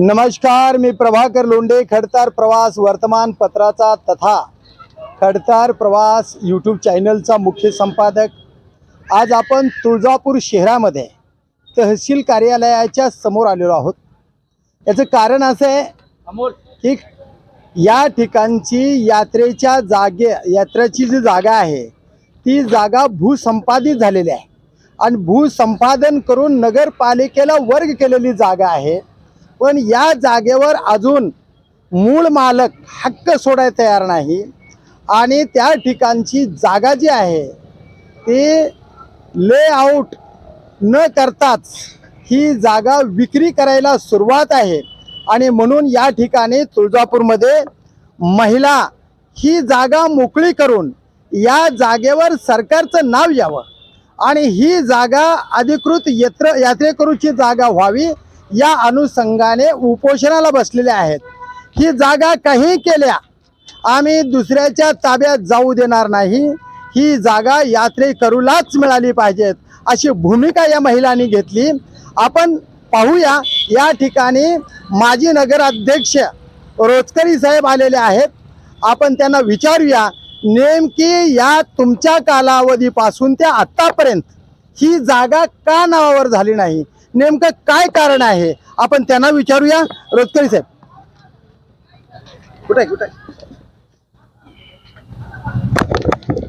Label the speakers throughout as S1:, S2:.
S1: नमस्कार मी प्रभाकर लोंढे खडतार प्रवास वर्तमानपत्राचा तथा खडतार प्रवास यूट्यूब चॅनलचा मुख्य संपादक. आज आपण तुळजापूर शहरामध्ये तहसील कार्यालयाच्या समोर आलेलो आहोत. याचं कारण असं आहे की या ठिकाणची यात्रेच्या जागे यात्रेची जी जागा आहे ती जागा भूसंपादित झालेली आहे. आणि भूसंपादन करून नगरपालिकेला वर्ग केलेली जागा आहे. पण या जागेवर अजून मूळ मालक हक्क सोडायला तयार नाही. आणि त्या ठिकाणची जागा जी आहे ती लेआउट न करताच ही जागा विक्री करायला सुरुवात आहे. आणि म्हणून या ठिकाणी तुळजापूरमध्ये महिला ही जागा मोकळी करून या जागेवर सरकारचं नाव यावं. आणि ही जागा अधिकृत यत्र यात्रेकरूची जागा व्हावी या अनुषंगाने उपोषणाला बसलेले आहेत. ही जागा काही केल्या आम्ही दुसऱ्याच्या ताब्यात जाऊ देणार नाही. ही जागा यात्रेकरूलाच मिळाली पाहिजेत अशी भूमिका या महिलांनी घेतली. आपण पाहूया या ठिकाणी माजी नगराध्यक्ष रोजकरी साहेब आलेले आहेत. आपण त्यांना विचारूया नेमकी या तुमच्या कालावधीपासून ते आत्तापर्यंत ही जागा का नावावर झाली नाही? नेमकं काय कारण आहे? आपण त्यांना विचारूया. रोचकरी साहेब. कुठे कुठे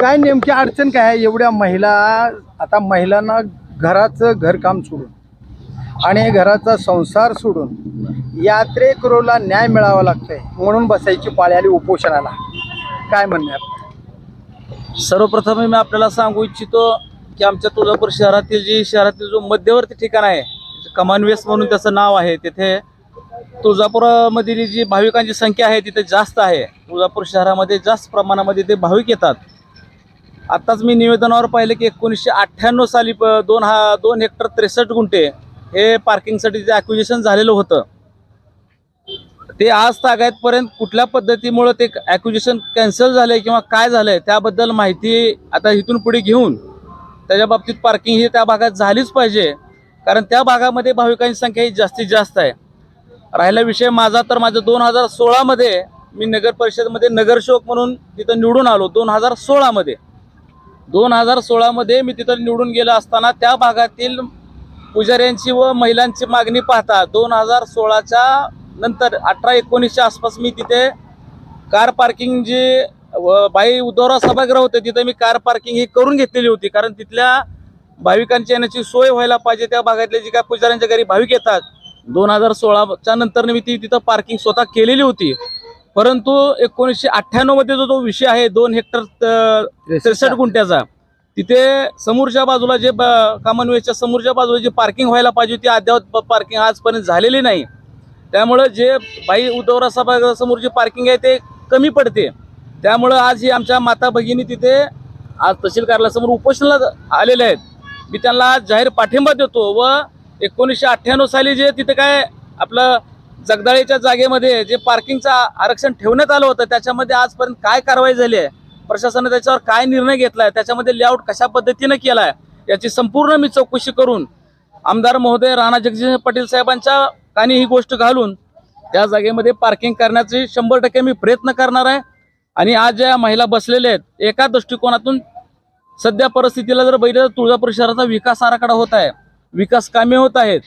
S1: काय नेमकी अडचण काय आहे? एवढ्या महिला आता महिलांना घराचं घरकाम सोडून आणि घराचा संसार सोडून यात्रेकरूला न्याय मिळावा लागतोय म्हणून बसायची पाळी आली उपोषणाला. काय म्हणणं आहे आपलं?
S2: सर्वप्रथम मी आपल्याला सांगू इच्छितो की आमच्या तुळजापूर शहरातील जी शहरातील जो मध्यवर्ती ठिकाण आहे कमानवेस म्हणून त्याचं नाव आहे. तिथे तुळजापुरामधील जी भाविकांची संख्या आहे तिथे जास्त आहे. तुळजापूर शहरामध्ये जास्त प्रमाणामध्ये ते भाविक येतात. आत्ताच मी निवेदनावर पाहिलं की एकोणीसशे अठ्ठ्याण्णव साली प- दोन हा दोन हेक्टर त्रेसष्ट गुंठे हे पार्किंगसाठी जे ॲक्विजिशन झालेलं होतं. ते आज तागायतपर्यंत कुठल्या पद्धतीमुळं ते ॲक्विजिशन कॅन्सल झालं किंवा काय झालंय त्याबद्दल माहिती आता इथून पुढे घेऊन त्याच्या बाबतीत पार्किंग ही त्या भागात झालीच पाहिजे. कारण त्या भागामध्ये भाविकांची संख्या ही जास्तीत जास्त आहे. राहिला विषय माझा तर माझं दोन हजार सोळामध्ये मी नगर परिषदमध्ये नगरसेवक म्हणून तिथं निवडून आलो दोन हजार सोळामध्ये. दोन हजार सोळामध्ये मी तिथं निवडून गेलो असताना त्या भागातील पुजाऱ्यांची व महिलांची मागणी पाहता दोन हजार सोळाच्या नंतर अठरा एकोणीसच्या आसपास मी तिथे कार पार्किंग जे व बाई उद्धवराव सभागृह होते तिथे मी कार पार्किंग ही करून घेतलेली होती. कारण तिथल्या भाविकांची येण्याची सोय व्हायला पाहिजे त्या भागातले जे काय पुजाऱ्यांच्या घरी भाविक येतात. दोन हजार सोळाच्या नंतर मी ती तिथं पार्किंग स्वतः केलेली होती. परंतु एकोणीसशे अठ्ठ्याण्णवमध्ये जो जो विषय आहे दोन हेक्टर त्रेसष्ट. गुंठ्याचा तिथे समोरच्या बाजूला जे कॉमनवेल्थच्या समोरच्या बाजूला जी पार्किंग व्हायला पाहिजे होती अद्यावत पार्किंग आजपर्यंत झालेली नाही. त्यामुळं जे बाई उद्धवरा सभागृहासमोर जी पार्किंग आहे ते कमी पडते. त्यामुळं आज ही आमच्या माता भगिनी तिथे आज तहसील कार्यालयासमोर उपोषणाला आलेले आहेत. मी त्यांना आज जाहीर पाठिंबा देतो व एकोणीसशे अठ्ठ्याण्णव साली जे तिथे काय आपलं जगदाळीच्या जागेमध्ये जे पार्किंगचं आरक्षण ठेवण्यात आलं होतं त्याच्यामध्ये आजपर्यंत काय कारवाई झाली आहे? प्रशासनाने त्याच्यावर काय निर्णय घेतला आहे त्याच्यामध्ये लेआउट कशा पद्धतीनं आहे याची संपूर्ण मी चौकशी करून आमदार महोदय राणा जगजित पाटील साहेबांच्या कानी ही गोष्ट घालून त्या जागेमध्ये पार्किंग करण्याचे शंभर टक्के मी प्रयत्न करणार आहे. आणि आज ज्या महिला बसलेल्या आहेत एका दृष्टिकोनातून सध्या परिस्थितीला जर तर तुळजापूर शहराचा विकास आराखडा होत आहे विकास कामे होत आहेत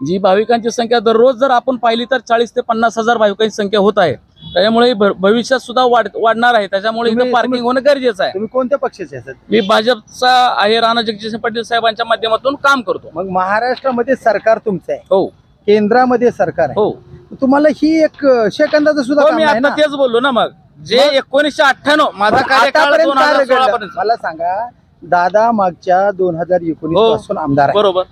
S2: जी भाविकांची संख्या दररोज जर आपण पाहिली तर चाळीस ते पन्नास हजार भाविकांची संख्या होत आहे. त्याच्यामुळे ही भविष्यात सुद्धा वाढ वाढणार आहे. त्याच्यामुळे इथं पार्किंग होणं गरजेचं आहे.
S1: तुम्ही कोणत्या पक्षाचे
S2: मी भाजपचा आहे राणा जगजित पाटील साहेबांच्या माध्यमातून काम करतो.
S1: मग महाराष्ट्रामध्ये सरकार तुमचं आहे.
S2: हो.
S1: केंद्रामध्ये सरकार आहे.
S2: हो.
S1: तुम्हाला ही एक सेकंदाचं सुद्धा
S2: हो
S1: काम
S2: मी आता
S1: ना
S2: तेच बोललो ना मग जे
S1: मग-
S2: एकोणीसशे अठ्ठ्याण्णव माझा
S1: पण
S2: कार्यकाळ
S1: आतापर्यंत
S2: दोन
S1: काय
S2: हजार
S1: रगडलं?
S2: सोळापर्यंत
S1: मला सांगा दादा मागच्या दोन हजार एकोणीस
S2: हो.
S1: पासून आमदार आहे
S2: बरोबर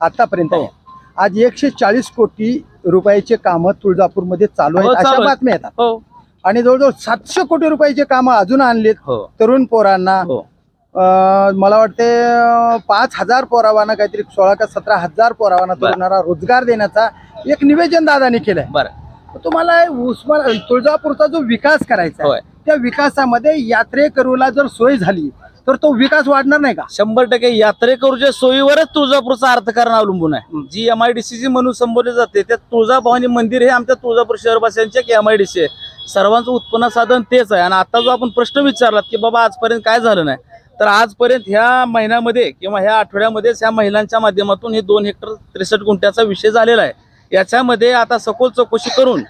S1: आतापर्यंत
S2: हो.
S1: आहे. आज एकशे चाळीस कोटी रुपयाचे कामं तुळजापूरमध्ये चालू
S2: हो,
S1: आहेत अशा
S2: चालू आहेत.
S1: बातम्या येतात
S2: हो
S1: आणि जवळजवळ सातशे कोटी रुपयाचे कामं अजून आणलीत
S2: हो
S1: तरुण पोरांना
S2: हो
S1: मला वाटते पाच हजार पोरावांना काहीतरी सोळा का सतरा हजार पोरावांना
S2: बरं.
S1: तरुणांना रोजगार देण्याचा एक निवेदन दादानी केलंय.
S2: बरं.
S1: तुम्हाला उस्मान तुळजापूरचा जो विकास करायचा आहे, त्या विकासामध्ये यात्रेकरूला जर सोय झाली तर तो विकास वाढणार नाही का?
S2: शंभर टक्के. यात्रेकरूच्या सोयीवरच तुळजापूरचा अर्थकारण अवलंबून आहे. G M I D C जी म्हणून संबोधले जाते त्या तुळजाभवानी मंदिर हे आमच्या तुळजापूर शहरवासियांचे एक एम आय डी सी आहे. सर्वांचं उत्पन्न साधन तेच आहे. आणि आता जो आपण प्रश्न विचारलात की बाबा आजपर्यंत काय झालं नाही? तर आजपर्यंत ह्या महिन्यामध्ये किंवा ह्या आठवड्यामध्येच ह्या महिलांच्या माध्यमातून हे दोन हेक्टर त्रेसष्ट गुंठ्याचा विषय झालेला आहे. याच्यामध्ये आता सखोल चौकशी करून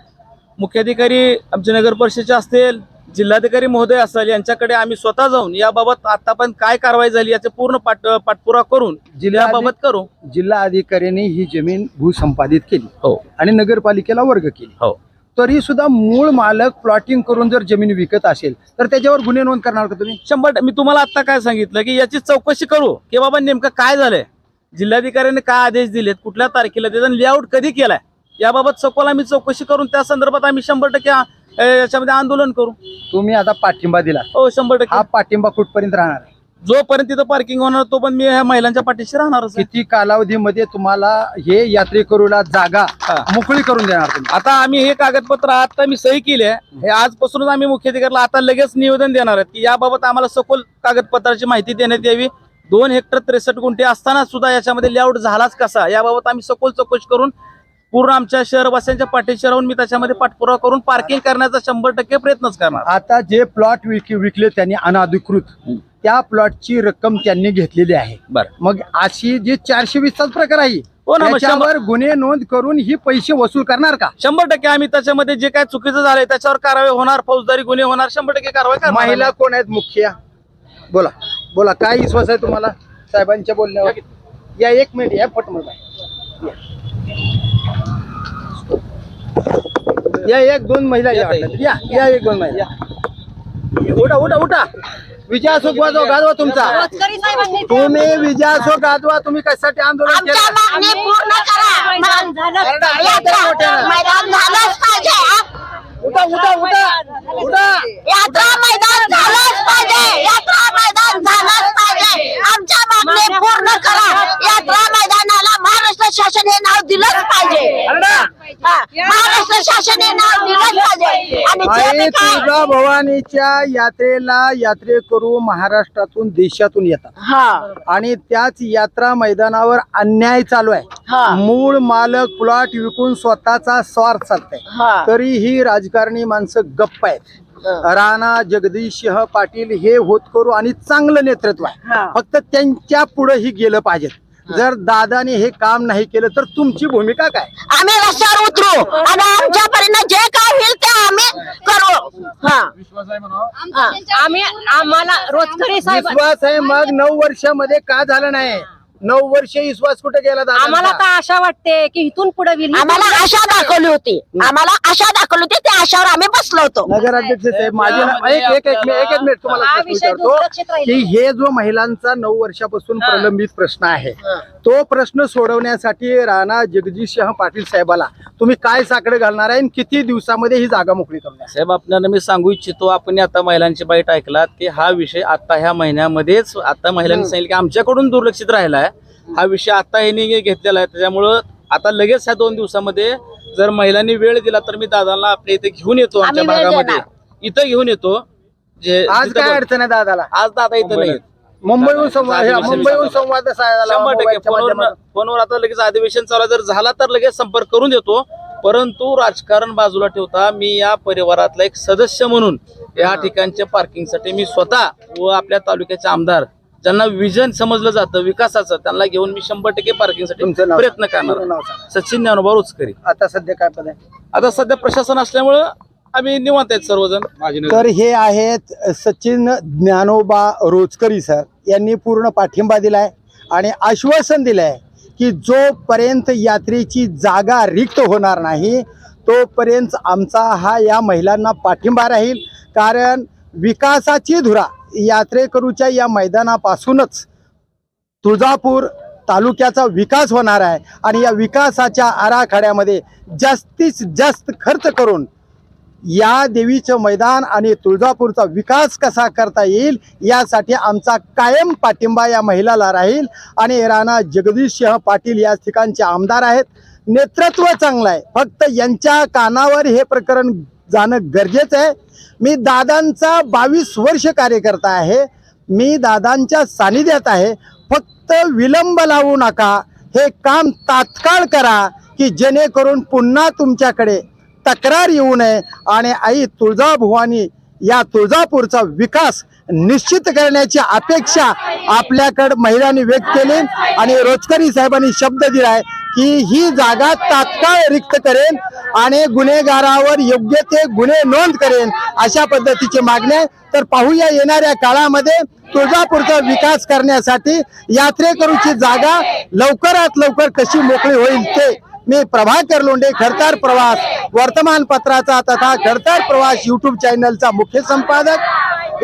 S2: मुख्याधिकारी आमचे नगर परिषदेचे असतील जिल्हाधिकारी महोदय असेल यांच्याकडे आम्ही स्वतः जाऊन याबाबत आतापर्यंत काय कारवाई झाली याचे पूर्ण पाठ पाठपुरावा करून
S1: जिल्हा
S2: याबाबत करू.
S1: जिल्हा अधिकाऱ्यांनी ही जमीन भूसंपादित केली
S2: हो.
S1: आणि नगरपालिकेला वर्ग केली.
S2: हो.
S1: तरी सुद्धा मूळ मालक प्लॉटिंग करून जर जमीन विकत असेल तर त्याच्यावर गुन्हे नोंद करणार का तुम्ही?
S2: शंभर. मी तुम्हाला आता काय सांगितलं की याची चौकशी करू की बाबा नेमकं काय झालंय? जिल्हाधिकाऱ्यांनी काय आदेश दिलेत कुठल्या तारखेला त्याचा लेआउट कधी केलाय? याबाबत सखोल आम्ही चौकशी करून त्या संदर्भात आम्ही शंभर टक्के याच्यामध्ये आंदोलन करू.
S1: तुम्ही आता पाठिंबा दिला
S2: हो शंभर टक्के.
S1: हा पाठिंबा कुठपर्यंत राहणार
S2: जोपर्यंत तिथं पार्किंग होणार तो पण मी ह्या महिलांच्या पाठीशी राहणारच आहे.
S1: किती कालावधीमध्ये तुम्हाला हे यात्रेकरूला जागा
S2: हा.
S1: मोकळी करून देणार तुम्ही
S2: आता आम्ही हे कागदपत्र आता मी सही केली आहे हे आजपासूनच आम्ही मुख्याधिकाऱ्याला आता लगेच निवेदन देणार आहेत की याबाबत आम्हाला सखोल कागदपत्राची माहिती देण्यात यावी दोन हेक्टर त्रेसष्ट गुंठे असताना सुद्धा याच्यामध्ये लेआउट झालाच कसा याबाबत आम्ही सखोल चौकशी करून पूर्ण आमच्या शहरवासियांच्या पाठीशी राहून मी त्याच्यामध्ये पाठपुरावा करून पार्किंग करण्याचा शंभर टक्के प्रयत्नच करणार
S1: आता जे प्लॉट विक विकले त्यांनी अनाधिकृत. त्या प्लॉटची रक्कम त्यांनी घेतलेली आहे.
S2: बरं.
S1: मग अशी जी चारशे वीसचाच प्रकार आहे
S2: हो ना, मग शंभर-
S1: त्याच्यावर गुन्हे नोंद करून ही पैसे वसूल करणार का?
S2: शंभर टक्के आम्ही त्याच्यामध्ये जे काय चुकीचं झालंय त्याच्यावर कारवाई होणार फौजदारी गुन्हे होणार शंभर टक्के कारवाई करणार.
S1: महिला कोण आहेत मुख्य? बोला बोला काय विश्वास आहे तुम्हाला साहेबांच्या बोलण्यावर? या एक मिनिट या पटमळ या एक दोन महिला या वाटलं. या या एक दोन महिला. उठा उठा उठा. वाजवा गाजवा तुमचा.
S3: साहेबांनी
S1: तुम्ही गाजवा तुम्ही कशासाठी आंदोलन
S3: आमच्या
S1: केलं?
S3: मागणी पूर्ण करा. मैदान झालं
S1: अरडा, अरडा,
S3: यात्रा मैदान झालंच पाहिजे
S1: उठा उठा उठा उठा.
S3: यात्रा मैदान झालंच पाहिजे. यात्रा मैदान झालंच पाहिजे. आमच्या मागणी पूर्ण करा. यात्रा मैदानाला महाराष्ट्र शासन हे नाव दिलंच पाहिजे. हा, महाराष्ट्र शासन हे नाव दिलंच पाहिजे. आणि
S1: तुळजा भवानीच्या यात्रेला यात्रेकरू महाराष्ट्रातून देशातून येतात.
S3: हा.
S1: आणि त्याच यात्रा मैदानावर अन्याय चालू आहे.
S3: हा.
S1: मूळ मालक प्लॉट विकून स्वतःचा स्वार्थ साधताय
S3: हा.
S1: तरीही राजकारणी माणसं गप्प आहेत. राणा जगदीश सिंह पाटील हे होतकरू आणि चांगलं नेतृत्व आहे.
S3: हा.
S1: फक्त त्यांच्या पुढे ही गेलं पाहिजे जर दादाने हे काम नाही केलं तर तुमची भूमिका काय?
S3: आम्ही रस्त्यावर उतरू. आणि आमच्या परीने जे काय होईल ते आम्ही करू. हा. हा.
S4: आम्ही आम्हाला रोजकरी साहेब
S1: विश्वास आहे मग नऊ वर्षामध्ये का झालं नाही? नऊ वर्ष विश्वास कुठे गेला
S4: आम्हाला काय आशा वाटते की इथून पुढे
S3: आम्हाला आशा दाखवली होती. आम्हाला आशा दाखवली होती. आशावर आम्ही बसलो होतो.
S1: नगराध्यक्ष साहेब माझे ना- एक एक एक मिनिट- एक एक मिनिट तुम्हाला
S4: हा
S1: प्रश्न
S4: विषय
S1: विचारतो
S4: दुर्लक्षित.
S1: की हे जो महिलांचा नऊ वर्षापासून प्रलंबित प्रश्न आहे तो प्रश्न सोडवण्यासाठी राणा जगदीशसिंह पाटील साहेबाला तुम्ही काय साकडे घालणार आहे आणि किती दिवसामध्ये ही जागा मोकळी करणार?
S2: साहेब आपल्याला मी सांगू इच्छितो आपण आता महिलांची बाईट ऐकलात की हा विषय आता ह्या महिन्यामध्येच आता महिलांनी सांगितलं की आमच्याकडून दुर्लक्षित राहिला आहे हा विषय आता यांनी घेतलेला आहे त्याच्यामुळं आता लगेच ह्या दोन दिवसामध्ये जर महिलांनी वेळ दिला तर मी दादाला आपल्या इथे घेऊन येतो आमच्या
S3: आम्ही वेळ
S2: भागामध्ये. इथं घेऊन येतो. जे
S1: आज
S2: जिथं
S1: काय अडचण आहे दादाला?
S2: आज दादा इथं नाही
S1: मुंबईहून संवाद मुंबईहून. संवाद साधायला
S2: शंभर टक्के.
S1: मोबाईलच्या
S2: फोनवर
S1: माध्यमातून.
S2: फोनवर आता लगेच अधिवेशन चालू. जर झाला तर लगेच संपर्क करून देतो. परंतु राजकारण बाजूला ठेवता मी या परिवारातला एक सदस्य म्हणून या ठिकाणच्या पार्किंगसाठी मी स्वतः व आपल्या तालुक्याचे आमदार ज्यांना विजन समजलं जातं विकासाचं त्यांना घेऊन मी शंभर टक्के पार्किंगसाठी प्रयत्न करणार. सचिन ज्ञानोबा रोचकरी
S1: आता सध्या काय पद आहे?
S2: आता सध्या प्रशासन असल्यामुळं आम्ही निवांत आहेत सर्वजण.
S1: तर हे आहेत सचिन ज्ञानोबा रोचकरी सर. यांनी पूर्ण पाठिंबा दिलाय आणि आश्वासन दिलंय की जोपर्यंत यात्रेची जागा रिक्त होणार नाही तोपर्यंत आमचा हा या महिलांना पाठिंबा राहील. कारण विकासाची धुरा यात्रेकरूच्या या मैदानापासूनच तुळजापूर तालुक्याचा विकास होणार आहे आणि या विकासाच्या आराखड्यामध्ये जास्तीत जास्त खर्च करून या देवीचं मैदान आणि तुळजापूरचा विकास कसा करता येईल यासाठी आमचा कायम पाठिंबा या महिलाला राहील. आणि राणा जगदीशसिंह पाटील या ठिकाणचे आमदार आहेत. नेतृत्व चांगलं आहे. फक्त यांच्या कानावर हे प्रकरण जाणं गरजेचं आहे. मी दादांचा बावीस वर्ष कार्यकर्ता आहे. मी दादांच्या सानिध्यात आहे. फक्त विलंब लावू नका. हे काम तात्काळ करा की जेणेकरून पुन्हा तुमच्याकडे तक्रार येऊ नये आणि आई तुळजाभवानी या तुळजापूरचा विकास निश्चित करण्याची अपेक्षा आपल्याकडं महिलांनी व्यक्त केली आणि रोजकरी साहेबांनी शब्द दिलाय. की ही जागा तात्काळ रिक्त करेन आणि गुन्हेगारावर योग्य ते गुन्हे नोंद करेन अशा पद्धतीची मागणी आहे. तर पाहूया येणाऱ्या काळामध्ये तुळजापूरचा विकास करण्यासाठी यात्रेकरूची जागा लवकरात लवकर कशी मोकळी होईल ते मी प्रभाकर लोंढे खडतार प्रवास वर्तमानपत्राचा तथा खडतार प्रवास युट्यूब चॅनलचा मुख्य संपादक.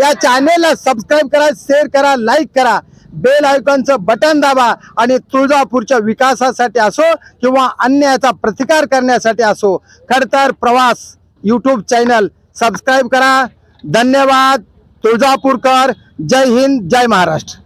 S1: या चॅनेलला सबस्क्राईब करा शेअर करा लाईक करा. बेल आयकॉनचं बटन दाबा आणि तुळजापूरच्या विकासासाठी असो किंवा अन्यायाचा प्रतिकार करण्यासाठी असो खडतर प्रवास यूट्यूब चॅनल सबस्क्राईब करा. धन्यवाद. तुळजापूरकर. जय हिंद. जय महाराष्ट्र.